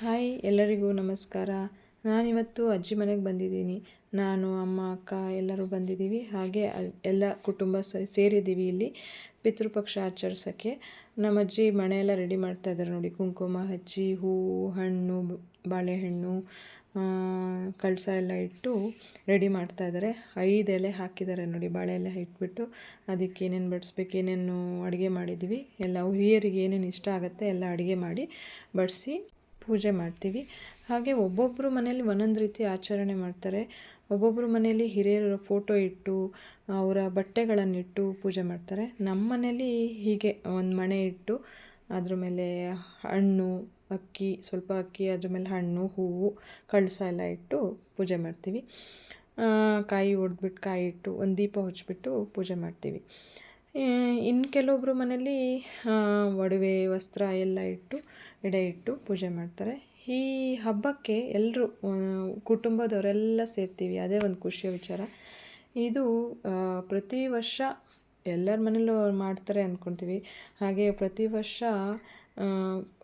Hi, ಎಲ್ಲರಿಗೂ ನಮಸ್ಕಾರ. ನಾನಿವತ್ತು ಅಜ್ಜಿ ಮನೆಗೆ ಬಂದಿದ್ದೀನಿ. ನಾನು, ಅಮ್ಮ, ಅಕ್ಕ ಎಲ್ಲರೂ ಬಂದಿದ್ದೀವಿ. ಹಾಗೆ ಎಲ್ಲ ಕುಟುಂಬ ಸೇರಿದ್ದೀವಿ ಇಲ್ಲಿ ಪಿತೃಪಕ್ಷ ಆಚರಿಸೋಕ್ಕೆ. ನಮ್ಮ ಅಜ್ಜಿ ಮನೆಯೆಲ್ಲ ರೆಡಿ ಮಾಡ್ತಾ ಇದ್ದಾರೆ ನೋಡಿ. ಕುಂಕುಮ ಹಚ್ಚಿ ಹೂವು, ಹಣ್ಣು ಬಾಳೆಹಣ್ಣು ಕಳಸ ಎಲ್ಲ ಇಟ್ಟು ರೆಡಿ ಮಾಡ್ತಾ ಇದ್ದಾರೆ. ಐದು ಎಲೆ ಹಾಕಿದ್ದಾರೆ ನೋಡಿ. ಬಾಳೆ ಎಲೆ ಇಟ್ಬಿಟ್ಟು ಅದಕ್ಕೆ ಏನೇನು ಬಡಿಸ್ಬೇಕು, ಏನೇನು ಅಡುಗೆ ಮಾಡಿದ್ದೀವಿ. ಎಲ್ಲ ಹಿರಿಯರಿಗೆ ಏನೇನು ಇಷ್ಟ ಆಗುತ್ತೆ ಎಲ್ಲ ಅಡುಗೆ ಮಾಡಿ ಬಡಿಸಿ ಪೂಜೆ ಮಾಡ್ತೀವಿ. ಹಾಗೆ ಒಬ್ಬೊಬ್ಬರು ಮನೇಲಿ ಒಂದೊಂದು ರೀತಿ ಆಚರಣೆ ಮಾಡ್ತಾರೆ. ಒಬ್ಬೊಬ್ಬರು ಮನೆಯಲ್ಲಿ ಹಿರಿಯರ ಫೋಟೋ ಇಟ್ಟು, ಅವರ ಬಟ್ಟೆಗಳನ್ನಿಟ್ಟು ಪೂಜೆ ಮಾಡ್ತಾರೆ. ನಮ್ಮ ಮನೇಲಿ ಹೀಗೆ ಒಂದು ಮಣೆ ಇಟ್ಟು, ಅದ್ರ ಮೇಲೆ ಹಣ್ಣು, ಅಕ್ಕಿ, ಸ್ವಲ್ಪ ಅಕ್ಕಿ, ಅದ್ರ ಮೇಲೆ ಹಣ್ಣು, ಹೂವು, ಕಳಸ ಎಲ್ಲ ಇಟ್ಟು ಪೂಜೆ ಮಾಡ್ತೀವಿ. ಕಾಯಿ ಹೊಡೆದ್ಬಿಟ್ಟು ಕಾಯಿ ಇಟ್ಟು ಒಂದು ದೀಪ ಹಚ್ಚಿಬಿಟ್ಟು ಪೂಜೆ ಮಾಡ್ತೀವಿ. ಇನ್ನು ಕೆಲವೊಬ್ಬರು ಮನೇಲಿ ಒಡವೆ, ವಸ್ತ್ರ ಎಲ್ಲ ಇಟ್ಟು, ಎಡೆ ಇಟ್ಟು ಪೂಜೆ ಮಾಡ್ತಾರೆ. ಈ ಹಬ್ಬಕ್ಕೆ ಎಲ್ಲರೂ ಕುಟುಂಬದವರೆಲ್ಲ ಸೇರ್ತೀವಿ. ಅದೇ ಒಂದು ಖುಷಿಯ ವಿಚಾರ. ಇದು ಪ್ರತಿ ವರ್ಷ ಎಲ್ಲರ ಮನೇಲೂ ಮಾಡ್ತಾರೆ ಅಂದ್ಕೊತೀವಿ ಹಾಗೆ ಪ್ರತಿ ವರ್ಷ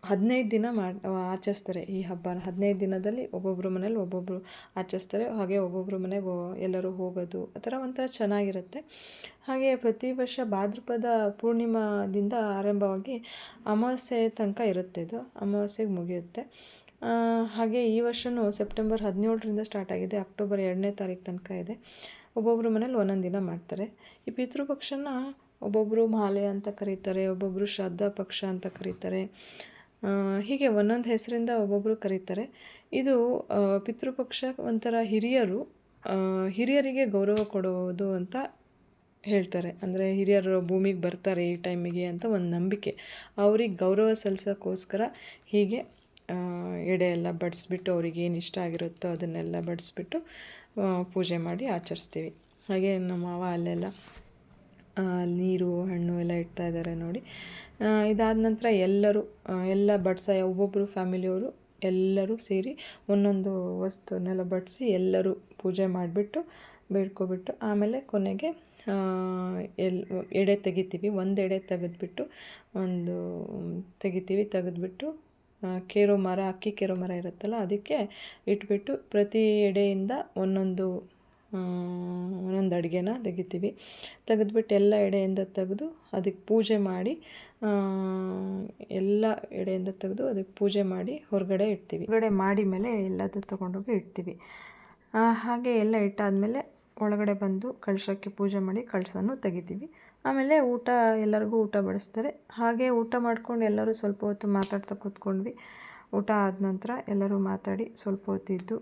ಹದಿನೈದು ದಿನ ಮಾಡಿ ಆಚರಿಸ್ತಾರೆ ಈ ಹಬ್ಬನ. ಹದಿನೈದು ದಿನದಲ್ಲಿ ಒಬ್ಬೊಬ್ಬರು ಮನೇಲಿ ಒಬ್ಬೊಬ್ಬರು ಆಚರಿಸ್ತಾರೆ. ಹಾಗೆ ಒಬ್ಬೊಬ್ಬರು ಮನೆಗೆ ಎಲ್ಲರೂ ಹೋಗೋದು ಆ ಥರ ಒಂಥರ ಚೆನ್ನಾಗಿರುತ್ತೆ. ಹಾಗೆ ಪ್ರತಿ ವರ್ಷ ಭಾದ್ರಪದ ಪೂರ್ಣಿಮಾದಿಂದ ಆರಂಭವಾಗಿ ಅಮಾವಾಸ್ಯೆ ತನಕ ಇರುತ್ತೆ ಇದು. ಅಮಾವಾಸ್ಯೆಗೆ ಮುಗಿಯುತ್ತೆ. ಹಾಗೆ ಈ ವರ್ಷವೂ ಸೆಪ್ಟೆಂಬರ್ ಹದಿನೇಳರಿಂದ ಸ್ಟಾರ್ಟ್ ಆಗಿದೆ. ಅಕ್ಟೋಬರ್ ಎರಡನೇ ತಾರೀಕು ತನಕ ಇದೆ. ಒಬ್ಬೊಬ್ಬರು ಮನೇಲಿ ಒಂದೊಂದು ದಿನ ಮಾಡ್ತಾರೆ. ಈ ಪಿತೃಪಕ್ಷನ ಒಬ್ಬೊಬ್ಬರು ಮಾಲೆ ಅಂತ ಕರೀತಾರೆ ಒಬ್ಬೊಬ್ಬರು ಶ್ರದ್ಧಾ ಪಕ್ಷ ಅಂತ ಕರೀತಾರೆ. ಹೀಗೆ ಒಂದೊಂದು ಹೆಸರಿಂದ ಒಬ್ಬೊಬ್ಬರು ಕರೀತಾರೆ. ಇದು ಪಿತೃಪಕ್ಷ ಒಂಥರ ಹಿರಿಯರು ಹಿರಿಯರಿಗೆ ಗೌರವ ಕೊಡುವುದು ಅಂತ ಹೇಳ್ತಾರೆ. ಅಂದರೆ ಹಿರಿಯರು ಭೂಮಿಗೆ ಬರ್ತಾರೆ ಈ ಟೈಮಿಗೆ ಅಂತ ಒಂದು ನಂಬಿಕೆ. ಅವ್ರಿಗೆ ಗೌರವ ಸಲ್ಲಿಸೋಕ್ಕೋಸ್ಕರ ಹೀಗೆ ಎಡೆ ಎಲ್ಲ ಬಡಿಸ್ಬಿಟ್ಟು ಅವ್ರಿಗೆ ಏನು ಇಷ್ಟ ಆಗಿರುತ್ತೋ ಅದನ್ನೆಲ್ಲ ಬಡಿಸ್ಬಿಟ್ಟು ಪೂಜೆ ಮಾಡಿ ಆಚರಿಸ್ತೀವಿ. ಹಾಗೆ ನಮ್ಮ ಮಾವ ಅಲ್ಲೆಲ್ಲ ನೀರು, ಹಣ್ಣು ಎಲ್ಲ ಇಡ್ತಾ ಇದ್ದಾರೆ ನೋಡಿ. ಇದಾದ ನಂತರ ಎಲ್ಲರೂ ಎಲ್ಲ ಬಡ್ಸ ಒಬ್ಬೊಬ್ಬರು ಫ್ಯಾಮಿಲಿಯವರು ಎಲ್ಲರೂ ಸೇರಿ ಒಂದೊಂದು ವಸ್ತುನೆಲ್ಲ ಬಡಿಸಿ ಎಲ್ಲರೂ ಪೂಜೆ ಮಾಡಿಬಿಟ್ಟು ಬೇಡ್ಕೊಬಿಟ್ಟು ಆಮೇಲೆ ಕೊನೆಗೆ ಎಲ್, ಎಡೆ ತೆಗಿತೀವಿ. ಒಂದು ಎಡೆ ತೆಗೆದ್ಬಿಟ್ಟು, ಒಂದು ತೆಗಿತೀವಿ. ತೆಗೆದುಬಿಟ್ಟು ಕೇರೋ ಮರ, ಅಕ್ಕಿ ಕೇರೋ ಮರ ಇರುತ್ತಲ್ಲ, ಅದಕ್ಕೆ ಇಟ್ಬಿಟ್ಟು ಪ್ರತಿ ಎಡೆಯಿಂದ ಒಂದೊಂದು ಒಂದೊಂದು ಅಡುಗೆನ ತೆಗಿತೀವಿ. ತೆಗೆದ್ಬಿಟ್ಟು ಎಲ್ಲ ಎಡೆಯಿಂದ ತೆಗೆದು ಅದಕ್ಕೆ ಪೂಜೆ ಮಾಡಿ ಎಲ್ಲ ಎಡೆಯಿಂದ ತೆಗೆದು ಅದಕ್ಕೆ ಪೂಜೆ ಮಾಡಿ ಹೊರಗಡೆ ಇಡ್ತೀವಿ. ಹೊರಗಡೆ ಮಾಡಿ ಮೇಲೆ ಎಲ್ಲದೂ ತೊಗೊಂಡೋಗಿ ಇಡ್ತೀವಿ. ಹಾಗೆ ಎಲ್ಲ ಇಟ್ಟಾದಮೇಲೆ ಒಳಗಡೆ ಬಂದು ಕಳಶಕ್ಕೆ ಪೂಜೆ ಮಾಡಿ ಕಳಶನೂ ತೆಗಿತೀವಿ. ಆಮೇಲೆ ಊಟ ಎಲ್ಲರಿಗೂ ಊಟ ಬಡಿಸ್ತಾರೆ. ಹಾಗೆ ಊಟ ಮಾಡ್ಕೊಂಡು ಎಲ್ಲರೂ ಸ್ವಲ್ಪ ಹೊತ್ತು ಮಾತಾಡ್ತಾ ಕೂತ್ಕೊಂಡ್ವಿ. ಊಟ ಆದ ನಂತರ ಎಲ್ಲರೂ ಮಾತಾಡಿ ಸ್ವಲ್ಪ ಹೊತ್ತಿದ್ದು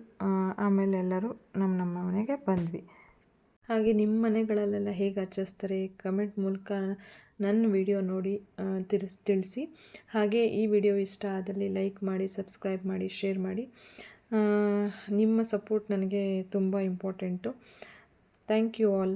ಆಮೇಲೆ ಎಲ್ಲರೂ ನಮ್ಮ ನಮ್ಮ ಮನೆಗೆ ಬಂದ್ವಿ. ಹಾಗೆ ನಿಮ್ಮ ಮನೆಗಳಲ್ಲೆಲ್ಲ ಹೇಗೆ ಆಚರಿಸ್ತಾರೆ ಕಮೆಂಟ್ ಮೂಲಕ ನನ್ನ ವಿಡಿಯೋ ನೋಡಿ ತಿಳಿಸ್ ತಿಳಿಸಿ. ಹಾಗೆ ಈ ವಿಡಿಯೋ ಇಷ್ಟ ಆದಲ್ಲಿ ಲೈಕ್ ಮಾಡಿ ಸಬ್ಸ್ಕ್ರೈಬ್ ಮಾಡಿ ಶೇರ್ ಮಾಡಿ. ನಿಮ್ಮ ಸಪೋರ್ಟ್ ನನಗೆ ತುಂಬ ಇಂಪಾರ್ಟೆಂಟು ಥ್ಯಾಂಕ್ ಯು ಆಲ್